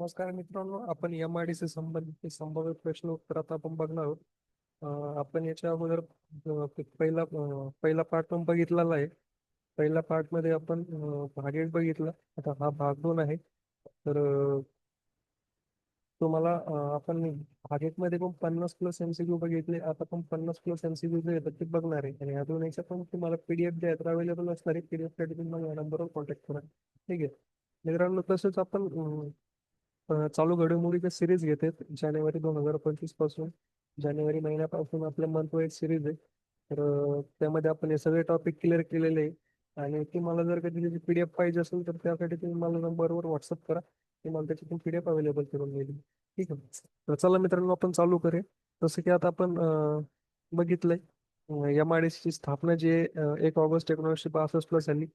नमस्कार मित्रांनो आपण एम आय डी सी संबंधित संभाव्य प्रश्न उत्तरात आपण बघणार आहोत. आपण याच्या अगोदर पहिला पहिला पार्ट पण बघितलेला आहे. पहिल्या पार्टमध्ये आपण भाग एक बघितला. आता हा भाग दोन आहे. तर तुम्हाला आपण भाग एक मध्ये पण पन्नास प्लस एमसीक्यू बघितले आता पण पन्नास प्लस एमसीक्यू जे येतात ते बघणार आहे. आणि या याच्या पण तुम्हाला पीडीएफ जे आहेत अवेलेबल असणार आहे. पीडीएफसाठी तुम्ही नंबरवर कॉन्टॅक्ट करा. ठीक आहे. मित्रांनो तसंच आपण चालू घडामोडीच्या सिरीज घेते. जानेवारी दोन हजार पंचवीसपासून जानेवारी महिन्यापासून आपल्या मंथ वाईज सिरीज आहे. तर त्यामध्ये आपण हे सगळे टॉपिक क्लिअर केलेले आहे. आणि तुम्हाला जर कधी त्याची पीडीएफ पाहिजे असेल तर त्यासाठी तुम्ही मला नंबरवर व्हॉट्सअप करा. मी मला पीडीएफ अवेलेबल करून देईल. ठीक आहे. तर चला मित्रांनो आपण चालू करूया. जसं की आता आपण बघितलंय एम आय डी ची स्थापना जी एक ऑगस्ट एकोणीसशे बासष्टला झाली.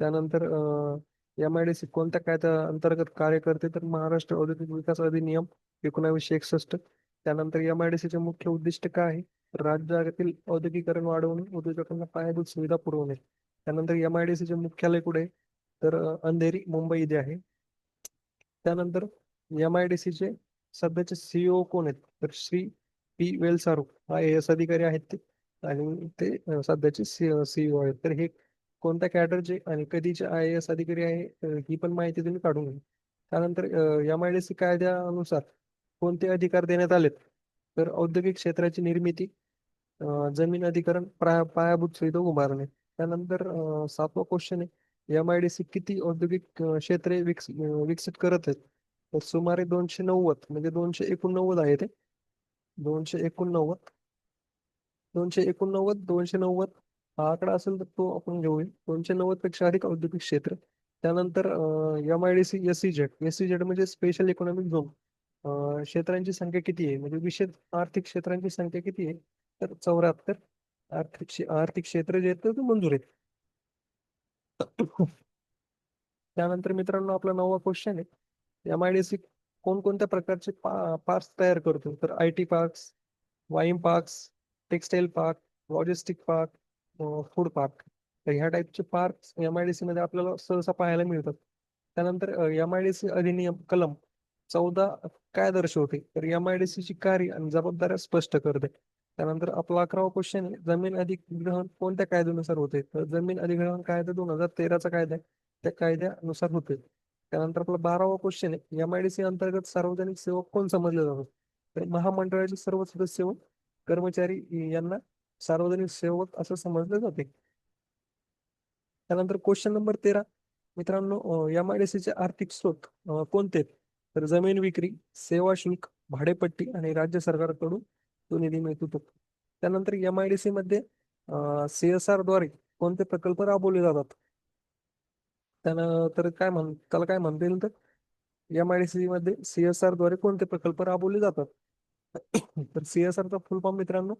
त्यानंतर एम आय डी सी कोणत्या कायद्या अंतर्गत कार्य करते तर महाराष्ट्र औद्योगिक विकास अधिनियम एकोणावीसशे एकसष्ट. त्यानंतर एम आय डी सीचे मुख्य उद्दिष्ट काय आहे? राज्यातील औद्योगिकरण वाढवणे उद्योजकांना पायाभूत सुविधा पुरवणे. त्यानंतर एम आय डी सीचे मुख्यालय कुठे तर अंधेरी मुंबई इथे आहे. त्यानंतर एम आय डी सीचे सध्याचे सीईओ कोण आहेत? तर श्री पी वेलसारू हा एस अधिकारी आहेत ते. आणि ते सध्याचे सीईओ आहेत. तर हे कोणत्या कॅडरचे आणि कधीचे आय एस अधिकारी आहे ही पण माहिती तुम्ही काढून घ्या. त्यानंतर एम आय डी सी कायद्यानुसार कोणते अधिकार देण्यात आलेत? तर औद्योगिक क्षेत्राची निर्मिती जमीन अधिकरण पायाभूत सुविधा उभारणे. त्यानंतर सातवा क्वेश्चन आहे एम आय डी सी किती औद्योगिक क्षेत्रे विकस विकसित करत आहेत? तर सुमारे दोनशे नव्वद म्हणजे दोनशे एकोणनव्वद आहे ते. दोनशे एकोणनव्वद. दोनशे एकोणनव्वद दोनशे नव्वद हा आकडा असेल तर तो आपण घेऊया दोनशे नव्वदपेक्षा अधिक औद्योगिक क्षेत्र. त्यानंतर M I D C S C Z S C Z म्हणजे स्पेशल इकॉनॉमिक झोन क्षेत्रांची संख्या किती आहे? म्हणजे विशेष आर्थिक क्षेत्रांची संख्या किती आहे? तर चौऱ्याहत्तर आर्थिक आर्थिक क्षेत्र जे आहेत ते मंजूर आहेत. त्यानंतर मित्रांनो आपला नववा क्वेश्चन आहे. एम आय डी सी कोणकोणत्या प्रकारचे पार्क्स तयार करतो? तर I T parks wine parks textile park logistic park food park. तर ह्या टाईपचे park M I D C मध्ये आपल्याला सहसा पाहायला मिळतात. त्यानंतर एम आय डी सी अधिनियम कलम चौदा काय दर्शवते? तर एम आय डी ची कार्य आणि जबाबदाऱ्या स्पष्ट करते. त्यानंतर आपला अकरावा क्वेश्चन आहे जमीन अधिग्रहण कोणत्या कायद्यानुसार होते? तर जमीन अधिग्रहण कायदा दोन हजार तेराचा कायदा आहे. त्या कायद्यानुसार होते. त्यानंतर आपला बारावा क्वेश्चन आहे. एम आय डी सी अंतर्गत सार्वजनिक सेवक कोण समजले जातात? तर महामंडळाचे सर्व सदस्य व कर्मचारी यांना सार्वजनिक सेवक असं समजले जाते. त्यानंतर क्वेश्चन नंबर तेरा. मित्रांनो एम आय डी आर्थिक स्रोत कोणते? तर जमीन विक्री सेवा शुल्क भाडेपट्टी आणि राज्य सरकारकडून तो निधी मिळतो तो. त्यानंतर एम आय डी सी मध्ये सीएसआरद्वारे कोणते प्रकल्प राबवले जातात? त्यानं तर काय म्हण त्याला काय म्हणता येईल तर? एम आय डी सी मध्ये सीएसआरद्वारे कोणते प्रकल्प राबवले जातात? तर सीएसआरचा चा फुल फॉर्म मित्रांनो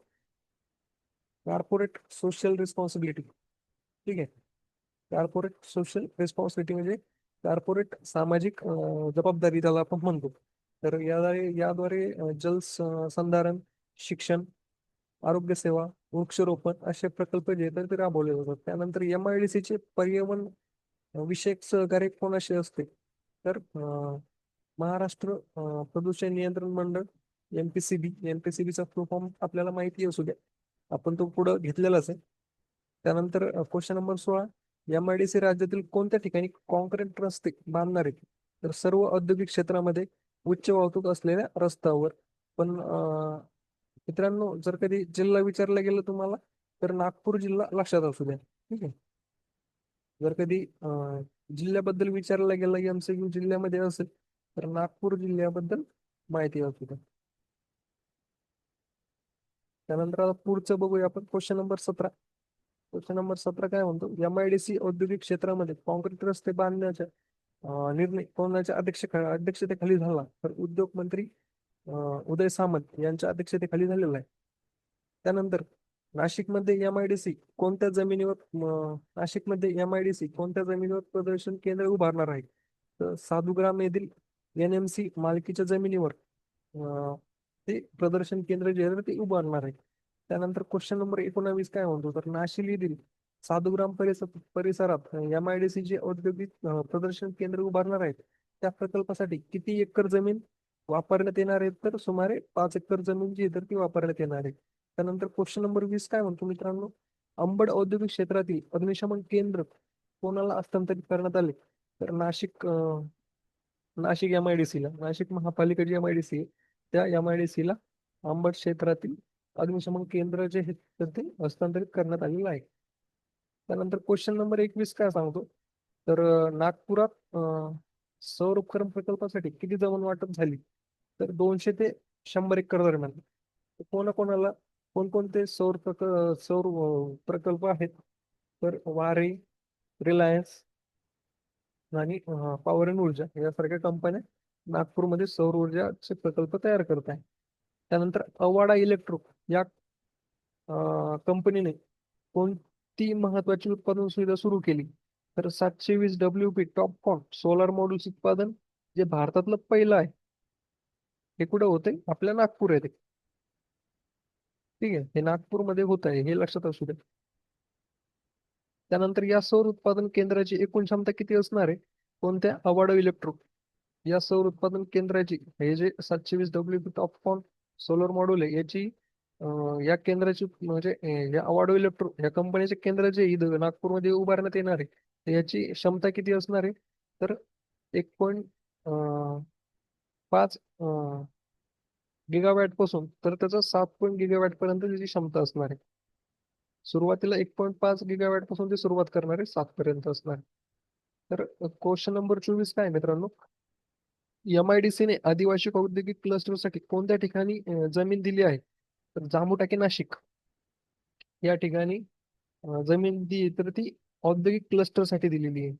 कॉर्पोरेट सोशल रिस्पॉन्सिबिलिटी ठीक आहे. कॉर्पोरेट सोशल रिस्पॉन्सिबिलिटी म्हणजे कॉर्पोरेट सामाजिक जबाबदारी त्याला आपण म्हणतो. तर याद्वारे याद्वारे जल संधारण शिक्षण आरोग्य सेवा वृक्षारोपण असे प्रकल्प जे आहेत ते राबवले जातात. त्यानंतर एम आय डी सीचे पर्यावरण विषयक सहकार्य कोणाशी असते? तर महाराष्ट्र प्रदूषण नियंत्रण मंडळ एमपीसीबी एमपीसीबीचा फुल फॉर्म आपल्याला माहिती असू द्या. आपण तो पुढं घेतलेलाच आहे त्यानंतर क्वेश्चन नंबर सोळा. एम आय डी सी राज्यातील कोणत्या ठिकाणी कॉन्क्रीट रस्ते बांधणार आहेत? तर सर्व औद्योगिक क्षेत्रामध्ये उच्च वाहतूक असलेल्या रस्त्यावर. पण मित्रांनो जर कधी जिल्हा विचारला गेला तुम्हाला तर नागपूर जिल्हा लक्षात असू द्या. ठीक आहे? जर कधी जिल्ह्याबद्दल विचारला गेलं एमसीक्यू जिल्ह्यामध्ये असेल तर नागपूर जिल्ह्याबद्दल माहिती असू द्या. त्यानंतर आता पुढचं बघूया आपण. क्वेश्चन नंबर सतरा. क्वेश्चन नंबर सतरा काय म्हणतो? एम औद्योगिक क्षेत्रामध्ये कॉन्क्रीट रस्ते बांधण्याच्या निर्णय कोणाच्या अध्यक्ष अध्यक्षतेखाली झाला? तर उद्योग मंत्री उदय सामंत यांच्या अध्यक्षतेखाली झालेला आहे. त्यानंतर नाशिकमध्ये एम कोणत्या जमिनीवर नाशिकमध्ये एम कोणत्या जमिनीवर प्रदर्शन केंद्र उभारणार आहे? तर साधुग्राम येथील एन एम सी मालकीच्या जमिनीवर अं, ते प्रदर्शन केंद्र जे आहे ते उभारणार आहे. त्यानंतर क्वेश्चन नंबर एकोणावीस काय म्हणतो? तर नाशिक येथील साधुग्राम परिसर परिसरात एम आय डी सी चे औद्योगिक प्रदर्शन केंद्र उभारणार आहेत. त्या प्रकल्पासाठी किती एकर जमीन वापरण्यात येणार आहे तर सुमारे पाच एकर जमीन जी आहे तर ती वापरण्यात येणार आहे. त्यानंतर क्वेश्चन नंबर वीस काय म्हणतो मित्रांनो? अंबड औद्योगिक क्षेत्रातील अग्निशमन केंद्र कोणाला हस्तांतरित करण्यात आले? तर Nashik Nashik M I D C ला. नाशिक महापालिकेची एम आय डी सी आहे त्या एम आय डी सी ला क्षेत्रातील अग्निशमन केंद्र जे हे तर ते हस्तांतरित करण्यात आलेलं आहे. त्यानंतर क्वेश्चन नंबर एकवीस काय सांगतो? तर नागपुरात सौर उपकरण प्रकल्पासाठी किती जमीन वाटप झाली? तर दोनशे ते शंभर एकर दरम्यान. कोणाकोणाला कोणकोणते सौर प्रक सौर प्रकल्प आहेत? तर वारे रिलायन्स आणि पॉवर अँड ऊर्जा यासारख्या कंपन्या नागपूरमध्ये सौर ऊर्जाचे प्रकल्प तयार करत आहे. त्यानंतर अवाडा इलेक्ट्रिक या कंपनीने कोणती महत्वाची उत्पादन सुविधा सुरू केली? तर सातशे वीस W P TOPCon solar modules उत्पादन जे भारतातलं पहिलं आहे. हे कुठं होतंय आपल्या नागपूर येथे ठीक आहे हे नागपूरमध्ये होत आहे हे लक्षात असू द्या. त्यानंतर या सौर उत्पादन केंद्राची एकूण क्षमता किती असणार आहे? कोणत्या? अवाडो इलेक्ट्रो या सौर उत्पादन केंद्राची हे जे सातशे वीस W P TOPCon solar module आहे याची या केंद्राची म्हणजे या अवाडो इलेक्ट्रो या कंपनीचे केंद्र जे इथं नागपूरमध्ये उभारण्यात येणार आहे तर याची क्षमता किती असणार आहे? तर एक पॉईंट पाच गिगावॅटपासून तर त्याचा सात पॉईंट गिगावॅट पर्यंत त्याची क्षमता असणार आहे. सुरुवातीला एक पॉईंट पाच गिगावॅटपासून ते सुरुवात करणार आहे सात पर्यंत असणार आहे. तर क्वेश्चन नंबर चोवीस काय मित्रांनो? एमआयडीसीने आदिवासी औद्योगिक क्लस्टरसाठी कोणत्या ठिकाणी जमीन दिली आहे? तर जामुटाके नाशिक. या ठिकाणी जमीन दिली तर ती औद्योगिक क्लस्टरसाठी दिलेली आहे.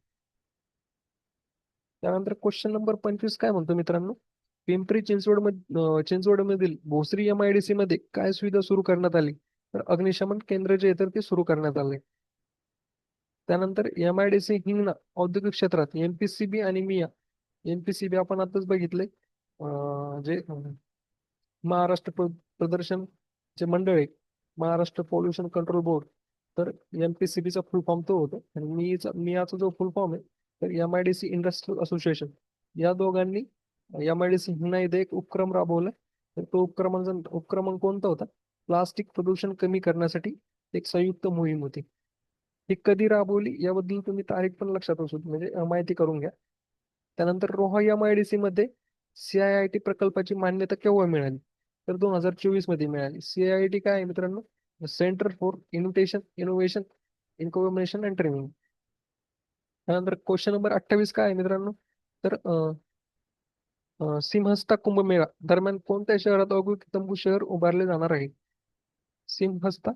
त्यानंतर क्वेश्चन नंबर पंचवीस काय म्हणतो मित्रांनो? Pimpri Chinchwad Chinchwad चिंचवडमधील Bhosari M I D C मध्ये काय सुविधा सुरू करण्यात आली? तर अग्निशमन केंद्र जे आहे तर ते सुरू करण्यात आले. त्यानंतर M I D C Hingna औद्योगिक क्षेत्रात एमपीसीबी आणि मिया एमपीसीबी आपण आताच बघितले जे महाराष्ट्र प्रदर्शन जे मंडळ आहे महाराष्ट्र पॉल्युशन कंट्रोल बोर्ड तर एमपीसीबीचा फुल फॉर्म तो होतो. आणि मी याचा जो फुल फॉर्म आहे तर M I D C industrial association या दोघांनी M I D C Hingna इथे एक उपक्रम राबवला तर तो उपक्रमाचा उपक्रम कोणता होता? प्लास्टिक प्रदूषण कमी करण्यासाठी एक संयुक्त मोहीम होती. ही कधी राबवली? याबद्दल तुम्ही तारीख पण लक्षात असू म्हणजे माहिती करून घ्या. त्यानंतर Roha M I D C मध्ये सीआयआयटी प्रकल्पाची मान्यता केव्हा मिळाली? तर दोन हजार चोवीसमध्ये मिळाली सीआयआयटी काय आहे मित्रांनो? Centre for invitation innovation information and training त्यानंतर क्वेश्चन नंबर अठ्ठावीस काय आहे मित्रांनो? तर सिंहस्ता कुंभमेळा दरम्यान कोणत्या शहरात औद्योगिक तंबू शहर उभारले जाणार आहे? सिंहस्ता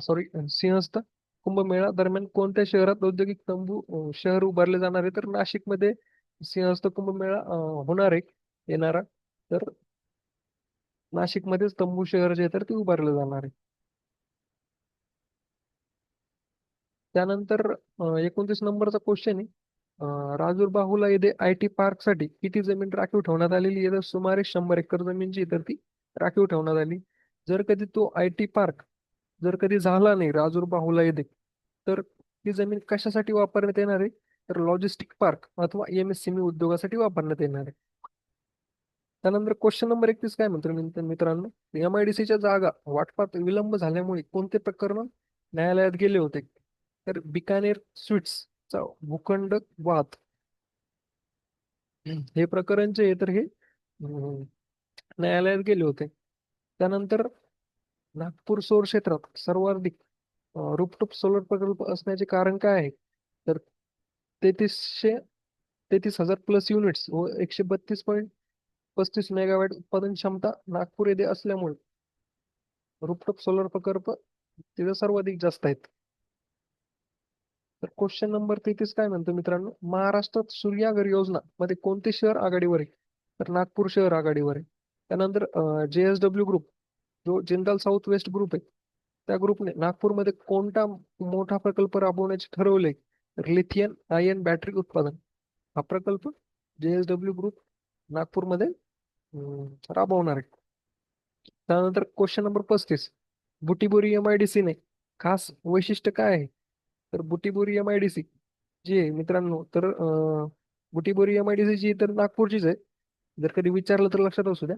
सॉरी सिंहस्थ कुंभमेळा दरम्यान कोणत्या शहरात औद्योगिक तंबू शहर उभारले जाणार आहे? तर नाशिकमध्ये सिंहस्थ कुंभमेळा होणार आहे येणारा. तर नाशिकमध्येच तंबू शहर जे तर ते उभारलं जाणार आहे. त्यानंतर एकोणतीस नंबरचा क्वेश्चन आहे. राजूर बाहुला येथे आय टी पार्कसाठी किती जमीन राखीव ठेवण्यात आलेली आहे? तर सुमारे शंभर एकर जमीनची तर ती राखीव ठेवण्यात आली. जर कधी तो आय टी पार्क जर कधी झाला नाही राजूर बाहुला येथे तर ती जमीन कशासाठी वापरण्यात येणार आहे? तर लॉजिस्टिक पार्क अथवा एम एस उद्योगासाठी वापरण्यात येणार आहे. त्यानंतर क्वेश्चन नंबर एकतीस काय म्हणतो मित्रांनो? एम आय डी सीच्या जागा वाटपात विलंब झाल्यामुळे कोणते प्रकरण न्यायालयात गेले होते? तर बिकानेर स्वीट्सचा भूखंड वाद. हे प्रकरण जे आहे तर हे न्यायालयात गेले होते. त्यानंतर नागपूर सौर क्षेत्रात सर्वाधिक रूपटॉप सोलर प्रकल्प असण्याचे कारण काय आहे? तर तेहतीसशे तेहतीस हजार प्लस युनिट्स व एकशे बत्तीस पॉईंट पस्तीस मेगावॅट उत्पादन क्षमता नागपूर येथे असल्यामुळे रूपटॉप सोलर प्रकल्प तिथे सर्वाधिक जास्त आहेत. तर क्वेश्चन नंबर तेहतीस काय म्हणतो मित्रांनो? महाराष्ट्रात सूर्यागर योजना मध्ये कोणते शहर आघाडीवर आहे? तर नागपूर शहर आघाडीवर आहे. त्यानंतर जे एस डब्ल्यू ग्रुप जो जिंदाल साऊथ वेस्ट ग्रुप आहे त्या ग्रुपने नागपूरमध्ये कोणता मोठा प्रकल्प राबवण्याचे ठरवले? लिथियन आयन बॅटरी उत्पादन. हा प्रकल्प जे एस डब्ल्यू ग्रुप नागपूरमध्ये राबवणार आहे. त्यानंतर क्वेश्चन नंबर पस्तीस. बुटीबोरी एम आय डी सीने खास वैशिष्ट्य काय आहे? तर Butibori M I D C जे आहे मित्रांनो तर बुटीबोरी एम आय डी सीची तर नागपूरचीच आहे. जर कधी विचारलं तर लक्षात असू द्या.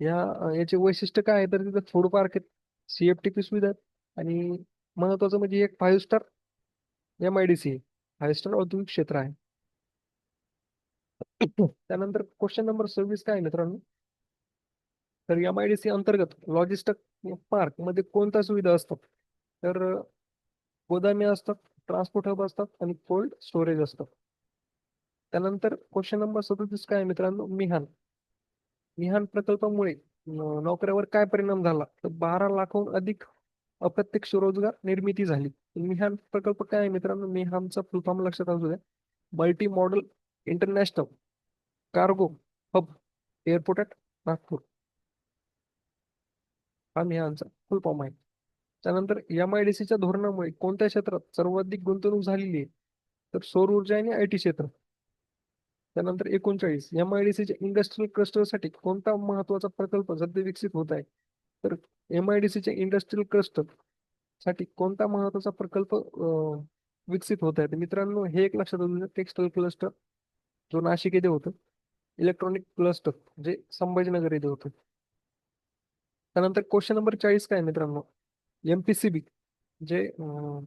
या याचे वैशिष्ट्य काय आहे? तर तिथं फूड पार्क आहेत. सी एफ टी पी सुविधा आहेत. आणि महत्वाचं म्हणजे एक five star M I D C औद्योगिक क्षेत्र आहे. त्यानंतर क्वेश्चन नंबर सव्वीस काय मित्रांनो? तर एम आय डी सी अंतर्गत लॉजिस्टिक पार्कमध्ये कोणत्या सुविधा असतात? तर गोदामे असतात ट्रान्सपोर्ट हब असतात आणि कोल्ड स्टोरेज असतात. त्यानंतर क्वेश्चन नंबर सदतीस काय आहे मित्रांनो? मिहान. मिहान प्रकल्पामुळे नोकऱ्यावर काय परिणाम झाला? तर बारा लाखाहून अधिक अप्रत्यक्ष रोजगार निर्मिती झाली. मिहान प्रकल्प काय आहे मित्रांनो? मिहानचा फुल फॉर्म लक्षात असू द्या multi modal international cargo hub airport at Nagpur. हा मिहानचा फुल फॉर्म आहे. त्यानंतर एम आय डी सीच्या धोरणामुळे कोणत्या क्षेत्रात सर्वाधिक गुंतवणूक झालेली आहे? तर सौर ऊर्जा आणि आय टी क्षेत्र. त्यानंतर एकोणचाळीस एम आय डी सीच्या इंडस्ट्रियल क्लस्टरसाठी कोणता महत्त्वाचा प्रकल्प सध्या विकसित होत आहे? तर एम आय डी सीच्या इंडस्ट्रियल क्लस्टरसाठी कोणता महत्त्वाचा प्रकल्प विकसित होत आहे? तर मित्रांनो हे एक लक्षात असू टेक्स्टाईल क्लस्टर जो नाशिक येथे होतं. इलेक्ट्रॉनिक क्लस्टर जे संभाजीनगर येथे होतं. त्यानंतर क्वेश्चन नंबर चाळीस काय मित्रांनो? M P C B J अं,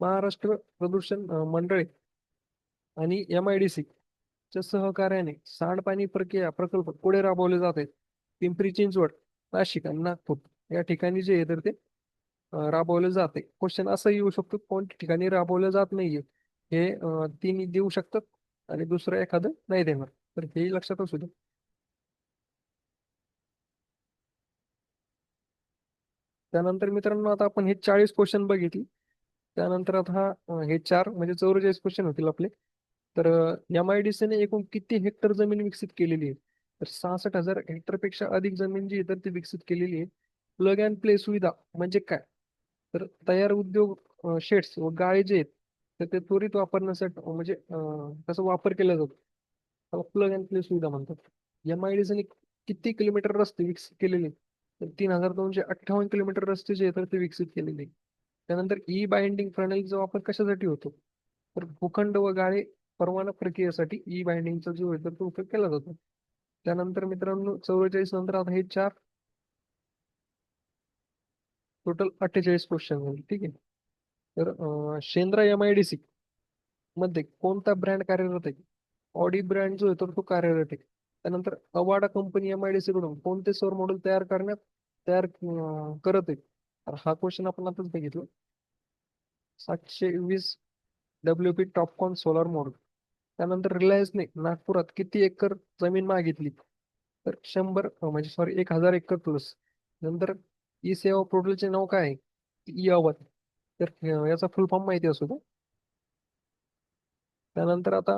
महाराष्ट्र प्रदूषण मंडळे आणि एम आय डी सी च्या सहकार्याने सांडपाणी प्रक्रिया प्रकल्प पुढे राबवले जात आहेत. पिंपरी चिंचवड नाशिक आणि नागपूर. या ठिकाणी जे आहे तर ते राबवलं जाते क्वेश्चन असं येऊ शकतो कोणत्या ठिकाणी राबवलं जात नाहीये? हे तीन तिन्ही देऊ शकतात आणि दुसरं एखादं नाही देणार. तर हे लक्षात असू दे. त्यानंतर मित्रांनो आता आपण हे चाळीस क्वेश्चन बघितले. त्यानंतर आता हा हे चार म्हणजे चौवेचाळीस क्वेश्चन होतील आपले. तर एम आय डी सीने एकूण किती हेक्टर जमीन विकसित केलेली आहे? तर सहासष्ट हजार हेक्टरपेक्षा अधिक जमीन जी आहे तर ती विकसित केलेली आहे. प्लग अँड प्ले सुविधा म्हणजे काय? तर तयार उद्योग शेड्स व गाळे जे आहेत तर ते त्वरित वापरण्यासाठी म्हणजे त्याचा वापर केला जातो. त्याला प्लग अँड प्ले सुविधा म्हणतात. एम आय डी किती किलोमीटर रस्ते विकसित केलेले आहेत? तर तीन हजार दोनशे अठ्ठावन्न किलोमीटर रस्ते जे आहेत तर ते विकसित केलेले त्यानंतर ई बाइंडिंग प्रणालीचा वापर कशासाठी होतो? तर भूखंड व गाळे परवाना प्रक्रियेसाठी ई बाइंडिंगचा जो आहे तर तो उपयोग केला जातो. त्यानंतर मित्रांनो चौवेचाळीस नंतर आता हे चार. टोटल अठ्ठेचाळीस क्वेश्चन झाले ठीक आहे. तर Shendra M I D C मध्ये कोणता ब्रँड कार्यरत आहे? ऑडी ब्रँड जो आहे तर तो कार्यरत आहे. त्यानंतर Avaada company M I D C कडून कोणते सौर मॉडेल तयार करण्यात तयार करत आहे? तर हा क्वेश्चन आपण आताच बघितला. सातशे वीस W P TOPCon solar model त्यानंतर रिलायन्सने नागपुरात किती एकर जमीन मागितली? तर शंभर म्हणजे सॉरी एक हजार एकर प्लस नंतर ई सेवा पोर्टलचे नाव काय? आहे ई आवाज तर याचा फुल फॉर्म माहिती असू द्या. त्यानंतर आता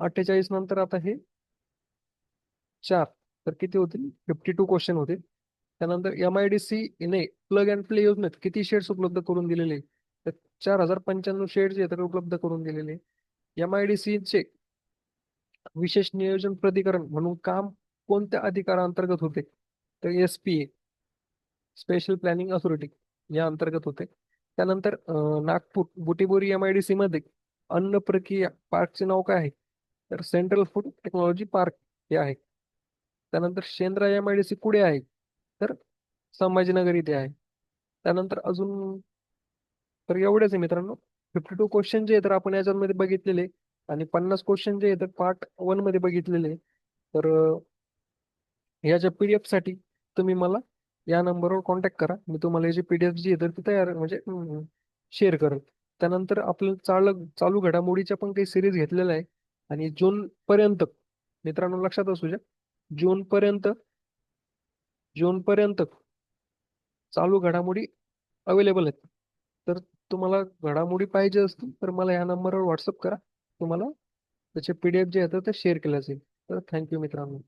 अठ्ठेचाळीस नंतर आता हे चार. तर किती होतील? फिफ्टी टू क्वेश्चन होतील. त्यानंतर एम आय डी सी ने प्लग अँड प्ले योजनेत किती शेड्स उपलब्ध करून दिलेले? तर चार हजार पंच्याण्णव शेड्स जे तर उपलब्ध करून दिलेले. एम चे विशेष नियोजन प्राधिकरण म्हणून काम कोणत्या अधिकारांतर्गत होते? तर S P A special planning authority या अंतर्गत होते. त्यानंतर Nagpur Butibori M I D C मध्ये अन्न प्रक्रिया पार्कचे नाव काय आहे? तर सेंट्रल फूड टेक्नॉलॉजी पार्क हे आहे. त्यानंतर Shendra M I D C कुठे आहे? तर संभाजीनगर इथे आहे. त्यानंतर अजून तर एवढेच आहे मित्रांनो. फिफ्टी टू क्वेश्चन जे आहेत तर आपण याच्यामध्ये बघितलेले आणि पन्नास क्वेश्चन जे आहेत तर पार्ट वनमध्ये बघितलेले तर याच्या पी डी एफसाठी तुम्ही मला या नंबरवर कॉन्टॅक्ट करा. मी तुम्हाला याची पी डी एफ जी आहे तर ती तयार म्हणजे शेअर करेल. त्यानंतर आपलं चाल चालू घडामोडीच्या पण काही सिरीज घेतलेल्या आहे आणि जून पर्यंत मित्रांनो लक्षात असू द्या जून पर्यंत जून पर्यंत चालू घडामोडी अवेलेबल आहेत. तर तुम्हाला घडामोडी पाहिजे असतील तर मला या नंबरवर व्हॉट्सअप करा. तुम्हाला त्याचे पी डी एफ जे आहेत ते शेअर केलं जाईल तर थँक्यू मित्रांनो.